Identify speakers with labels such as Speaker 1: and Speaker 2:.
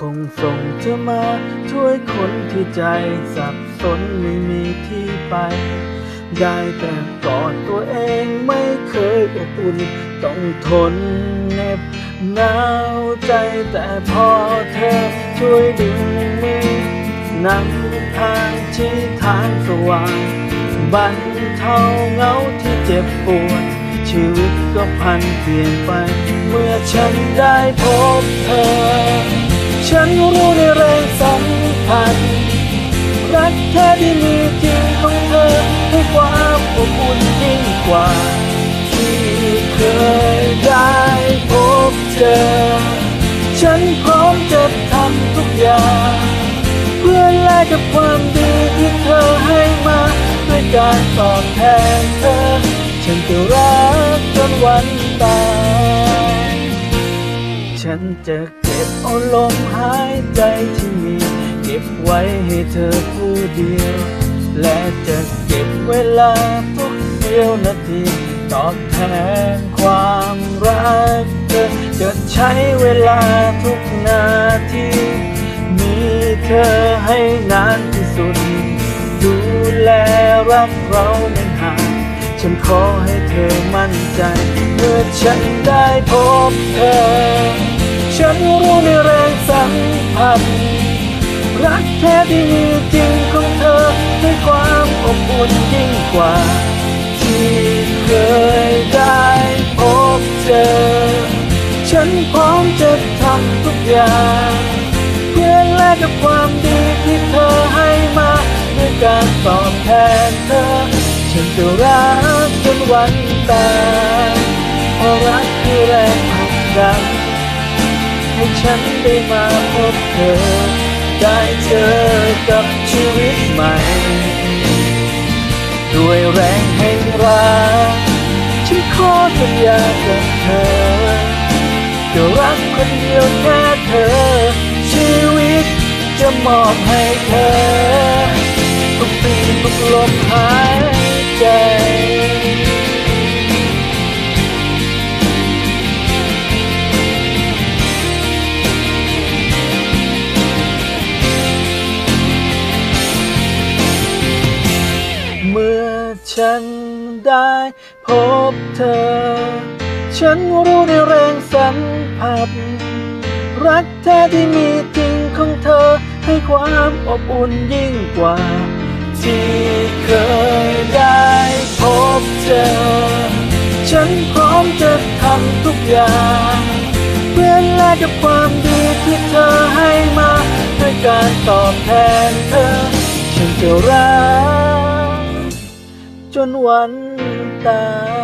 Speaker 1: คงส่งเธอมา ช่วยคนที่ใจสับสนไม่มีที่ไป ได้แต่กอดตัวเองไม่เคยอบอุ่น ต้องทนเหน็บหนาวใจแต่พอเธอช่วยดึงมือนำทางชี้ทางสว่างบรรเทาเหงาที่เจ็บปวด ชีวิตก็พันเปลี่ยนไป เมื่อฉันได้พบเธอ ฉันรู้ในแรงสัมพันธ์รักแท้ที่มีจริงของเธอให้ความอบอุ่นยิ่งกว่า ที่เคยได้พบเจอ ฉันพร้อมจะทำทุกอย่าง เพื่อแลกกับความดีที่เธอให้มาด้วยการตอบแทนเธอ ฉันจะรักจนวันตาย นจะเก็บเอาลมหายใจที่มี เก็บไว้ให้เธอผู้เดียว และจะเก็บเวลาทุกเสี้ยวนาที ตอบแทนความรักเธอจะใช้เวลาทุกนาที มีเธอให้นานที่สุด ดูแลรักเราไม่ห่างฉันขอให้เธอมั่นใจ เมื่อฉันได้พบเธอ ฉันรู้ในแรงสัมพันธ์รักแท้ที่มีจริงของเธอให้ความอบอุ่นยิ่งกว่า ที่เคยได้พบเจอ ฉันพร้อมจะทำทุกอย่างเพื่อแลกกับความดีที่เธอให้มาด้วยการตอบแทนเธอ ฉันจะรักจนวันตายเพราะรักคือแรงผลักดัน ให้ฉันได้มาพบเธอ ได้เจอกับชีวิตใหม่ ด้วยแรงแห่งรักฉันขอสัญญากับเธอจะรักคนเดียวแค่เธอ ชีวิตจะมอบให้เธอทุกปีทุกลมหายใจ ฉันได้พบเธอ ฉันรู้ในแรงสัมผัส รักแท้ที่มีจริงของเธอ ให้ความอบอุ่นยิ่งกว่า ที่เคยได้พบเจอ ฉันพร้อมจะทำทุกอย่างเพื่อแลกกับความดีที่เธอให้มา ด้วยการตอบแทนเธอ ฉันจะรัก จนวันตาย